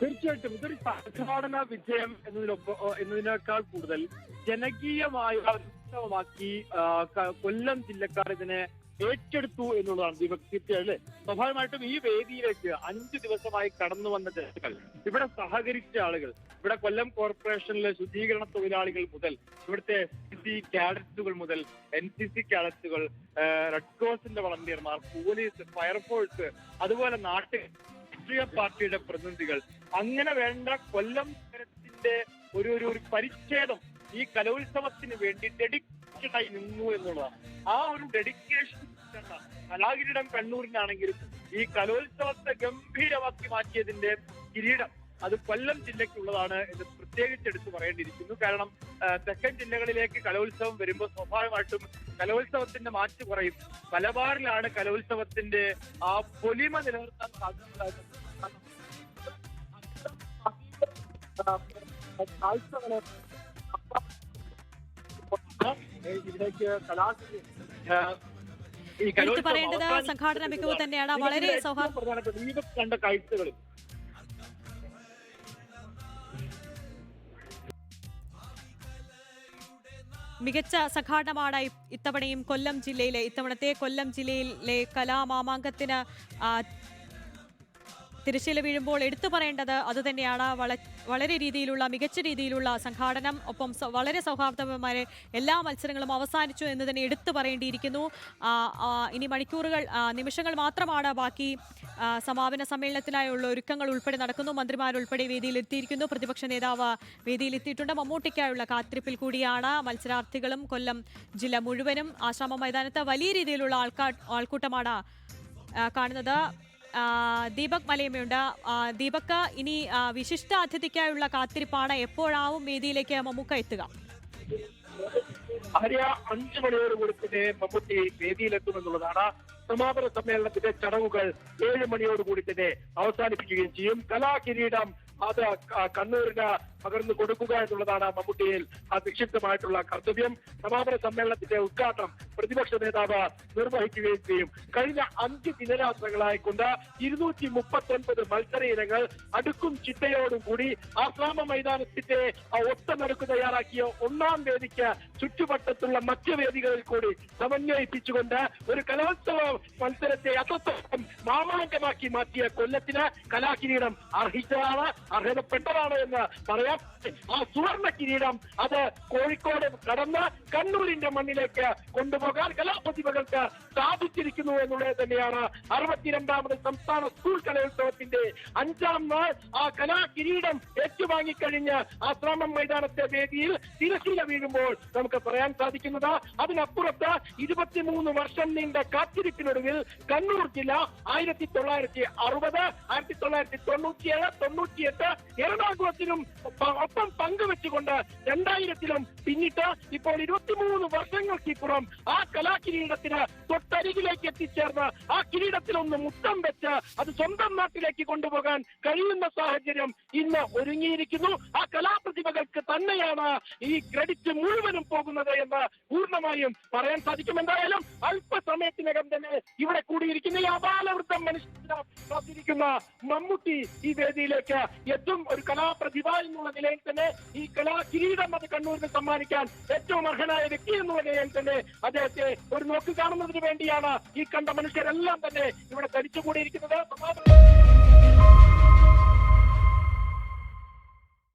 തീർച്ചയായിട്ടും ഇതൊരു സംഘാടന വിജയം എന്നതിനൊപ്പം എന്നതിനേക്കാൾ കൂടുതൽ ജനകീയമായ ഉത്സവമാക്കി കൊല്ലം ജില്ലക്കാർ ഇതിനെ ഏറ്റെടുത്തു എന്നുള്ളതാണ് ദീപക് തീർച്ചയായും സ്വാഭാവികമായിട്ടും ഈ വേദിയിലേക്ക് അഞ്ചു ദിവസമായി കടന്നു വന്ന ജനങ്ങൾ ഇവിടെ സഹകരിച്ച ആളുകൾ ഇവിടെ കൊല്ലം കോർപ്പറേഷനിലെ ശുദ്ധീകരണ തൊഴിലാളികൾ മുതൽ ഇവിടുത്തെ സി കാഡറ്റുകൾ മുതൽ എൻ സി സി കാഡറ്റുകൾ റെഡ് ക്രോസിന്റെ വളണ്ടിയർമാർ പോലീസ് ഫയർഫോഴ്സ് അതുപോലെ നാട്ടിൽ രാഷ്ട്രീയ പാർട്ടിയുടെ പ്രതിനിധികൾ. അങ്ങനെ വേണ്ട കൊല്ലം നഗരത്തിന്റെ ഒരു ഒരു ഒരു പരിച്ഛേദം ഈ കലോത്സവത്തിന് വേണ്ടി ഡെഡിക്കേഷനായി നിന്നു എന്നുള്ളതാണ്. ആ ഒരു ഡെഡിക്കേഷൻ കലാകിരീടം കണ്ണൂരിനാണെങ്കിലും ഈ കലോത്സവത്തെ ഗംഭീരമാക്കി മാറ്റിയതിന്റെ കിരീടം അത് കൊല്ലം ജില്ലയ്ക്കുള്ളതാണ് എന്ന് പ്രത്യേകിച്ച് എടുത്തു പറയേണ്ടിയിരിക്കുന്നു. കാരണം തെക്കൻ ജില്ലകളിലേക്ക് കലോത്സവം വരുമ്പോൾ സ്വാഭാവികമായിട്ടും കലോത്സവത്തിന്റെ മാറ്റ് കുറയും. മലബാറിലാണ് കലോത്സവത്തിന്റെ ആ പൊലിമ നിലനിർത്താൻ സാധ്യത ഇതിലേക്ക് എടുത്തു പറയേണ്ടത് സംഘാടന മികവ് തന്നെയാണ്. വളരെ സൗഹാർദ്ദ കണ്ട കാഴ്ചകൾ മികച്ച സംഘാടനമാണ് ഇത്തവണയും കൊല്ലം ജില്ലയിലെ ഇത്തവണത്തെ കൊല്ലം ജില്ലയിലെ കലാമാമാങ്കത്തിന് തിരശ്ശീല വീഴുമ്പോൾ എടുത്തു പറയേണ്ടത് അതുതന്നെയാണ് വള വളരെ രീതിയിലുള്ള മികച്ച രീതിയിലുള്ള സംഘാടനം ഒപ്പം വളരെ സൗഹാർദ്ദപരമായ എല്ലാ മത്സരങ്ങളും അവസാനിച്ചു എന്ന് തന്നെ എടുത്തു പറയേണ്ടിയിരിക്കുന്നു. ഇനി മണിക്കൂറുകൾ നിമിഷങ്ങൾ മാത്രമാണ് ബാക്കി സമാപന സമ്മേളനത്തിനായുള്ള ഒരുക്കങ്ങൾ ഉൾപ്പെടെ നടക്കുന്നു. മന്ത്രിമാരുൾപ്പെടെ വേദിയിൽ എത്തിയിരിക്കുന്നു പ്രതിപക്ഷ നേതാവ് വേദിയിൽ എത്തിയിട്ടുണ്ട് മമ്മൂട്ടിക്കായുള്ള കാത്തിരിപ്പിൽ കൂടിയാണ് മത്സരാർത്ഥികളും കൊല്ലം ജില്ല മുഴുവനും. ആശ്രമ മൈതാനത്ത് വലിയ രീതിയിലുള്ള ആൾക്കാ ആൾക്കൂട്ടമാണ് കാണുന്നത്. ദീപക് മലയമ്മയുണ്ട്. ദീപക് ഇനി വിശിഷ്ട അതിഥിക്കായുള്ള കാത്തിരിപ്പാണ് എപ്പോഴാവും വേദിയിലേക്ക് മമ്മൂക്ക എത്തുക? ആര്യ അഞ്ചു മണിയോട് കൂടി തന്നെ മമ്മൂട്ടി വേദിയിലെത്തുമെന്നുള്ളതാണ് സമാപന സമ്മേളനത്തിന്റെ ചടങ്ങുകൾ ഏഴ് മണിയോടുകൂടി തന്നെ അവസാനിപ്പിക്കുകയും ചെയ്യും. കലാകിരീടം അത് കണ്ണൂരിന് പകർന്നു കൊടുക്കുക എന്നുള്ളതാണ് മമ്മൂട്ടിയിൽ നിക്ഷിപ്തമായിട്ടുള്ള കർത്തവ്യം. സമാപന സമ്മേളനത്തിന്റെ ഉദ്ഘാടനം പ്രതിപക്ഷ നേതാവ് നിർവഹിക്കുകയും ചെയ്യും. കഴിഞ്ഞ അഞ്ച് ദിനരാത്രങ്ങളായിക്കൊണ്ട് ഇരുന്നൂറ്റി മുപ്പത്തൊൻപത് മത്സര ഇനങ്ങൾ അടുക്കും ചിട്ടയോടും കൂടി ആസ്ലാമ മൈതാനത്തിന്റെ ഒത്തനടുക്ക് തയ്യാറാക്കിയ ഒന്നാം വേദിക്ക് ചുറ്റുവട്ടത്തുള്ള മറ്റ് വേദികളിൽ കൂടി സമന്വയിപ്പിച്ചുകൊണ്ട് ഒരു കലോത്സവ മത്സരത്തെ അത്രത്തോളം മാമാങ്കമാക്കി മാറ്റിയ കൊല്ലത്തിന് കലാകിരീടം അർഹിച്ചതാണ്. അർഹതപ്പെട്ടതാണ് എന്ന് പറയാം. ആ സുവർണ കിരീടം അത് കോഴിക്കോട് കടന്ന് കണ്ണൂരിന്റെ മണ്ണിലേക്ക് കൊണ്ടുപോകാൻ കലാപ്രതിഭകൾക്ക് സാധിച്ചിരിക്കുന്നു എന്നുള്ളത് തന്നെയാണ് അറുപത്തിരണ്ടാമത് സംസ്ഥാന സ്കൂൾ കലോത്സവത്തിന്റെ അഞ്ചാം നാൾ ആ കലാകിരീടം ഏറ്റുവാങ്ങിക്കഴിഞ്ഞ് ആ ശ്രമം മൈതാനത്തെ വേദിയിൽ തിരശീല വീഴുമ്പോൾ നമുക്ക് പറയാൻ സാധിക്കുന്നത് അതിനപ്പുറത്ത് ഇരുപത്തിമൂന്ന് വർഷം നീണ്ട കാത്തിരിപ്പിനൊടുവിൽ കണ്ണൂർ ജില്ല ആയിരത്തി തൊള്ളായിരത്തി അറുപത് ആയിരത്തി തൊള്ളായിരത്തി തൊണ്ണൂറ്റിയേഴ് തൊണ്ണൂറ്റിയെട്ട് എറണാകുളത്തിലും പ- ഒപ്പം പങ്കുവെച്ചുകൊണ്ട് രണ്ടായിരത്തിലും പിന്നിട്ട് ഇപ്പോൾ ഇരുപത്തിമൂന്ന് വർഷങ്ങൾക്കിപ്പുറം ആ കലാകിരീടത്തിന് തൊട്ടരികിലേക്ക് എത്തിച്ചേർന്ന് ആ കിരീടത്തിലൊന്ന് മുത്തം വെച്ച് അത് സ്വന്തം നാട്ടിലേക്ക് കൊണ്ടുപോകാൻ കഴിയുന്ന സാഹചര്യം ഇന്ന് ഒരുങ്ങിയിരിക്കുന്നു. ആ കലാപ്രതിഭകൾക്ക് തന്നെയാണ് ഈ ക്രെഡിറ്റ് മുഴുവനും പോകുന്നത് എന്ന് പൂർണമായും പറയാൻ സാധിക്കും. എന്തായാലും അല്പസമയത്തിനകം തന്നെ ഇവിടെ കൂടിയിരിക്കുന്ന ഈ അപാലവൃദ്ധം മനുഷ്യനെ മമ്മൂട്ടി ഈ വേദിയിലേക്ക് എത്തും. ഒരു കലാപ്രതിഭ എന്നുള്ള നിലയിൽ തന്നെ ഈ കലാ കിരീടം അത് കണ്ണൂരിന് സമ്മാനിക്കാൻ ഏറ്റവും അർഹനായ വ്യക്തി എന്നുള്ള നിലയിൽ തന്നെ അദ്ദേഹത്തെ ഒരു നോക്ക് കാണുന്നതിന് വേണ്ടിയാണ് ഈ കണ്ട മനുഷ്യരെല്ലാം തന്നെ ഇവിടെ ധരിച്ചുകൂടിയിരിക്കുന്നത്.